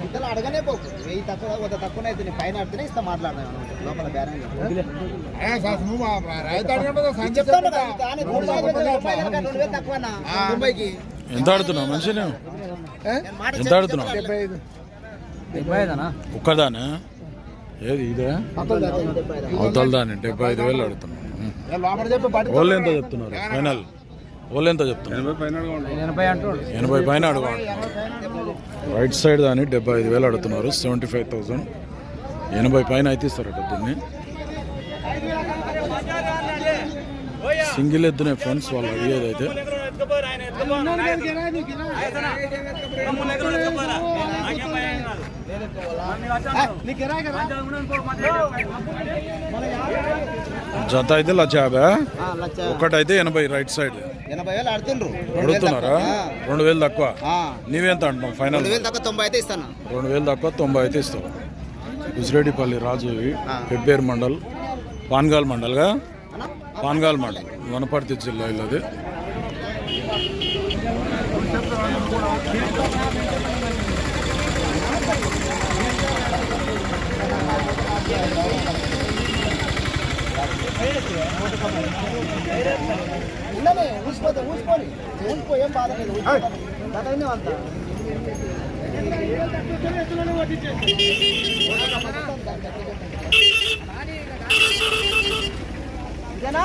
ఇద్దరు అడగనే పోకు వెయ్యి తక్కువ కొంత తక్కువ అయితే నీ పైన అడితేనే ఇస్తా మాట్లాడదాం లోపల బేరేం చెప్తాను తక్కువనా? ముంబైకి. ఎంత ఆడుతున్నావు? మనిషి నువ్వు ఎంత ఆడుతున్నావు? ఒక్కదానా? ఏది ఇదే? అవతల దాని డెబ్బై ఐదు వేలు ఆడుతున్నావు వాళ్ళు ఎంత చెప్తున్నారు? ఫైనల్. వాళ్ళు ఎంత చెప్తున్నారు? ఎనభై పైన అడుగు రైట్ సైడ్ దాన్ని డెబ్బై ఐదు వేలు అడుగుతున్నారు సెవెంటీ ఫైవ్ థౌసండ్. ఎనభై పైన అయితే ఇస్తారట దీన్ని. సింగిల్ ఎద్దునే ఫ్రెండ్స్ వాళ్ళు అడిగేది అయితే జత అయితే లక్ష యాభై. ఒక్కటైతే ఎనభై రైట్ సైడ్. ఎనభై వేలు ఆడుతుండ్రు అడుగుతున్నారా? రెండు వేలు తక్కువ. నీవెంత అంటున్నావు? ఫైనల్ రెండు వేలు తక్కువ తొంభై అయితే ఇస్తాను రెండు వేలు తక్కువ తొంభై అయితే ఇస్తావు ఉసిరెడ్డిపల్లి రాజు. పెబ్బేరు మండల్ పాన్గాల్ మండల్గా? పాన్గాల్ మండల్ వనపర్తి జిల్లా ఇల్లది. ఉండని ఊసిపోతే ఊసిపోని. ఊసిపో ఏం బాధ లేదు. గతమే అంత ఇదేనా?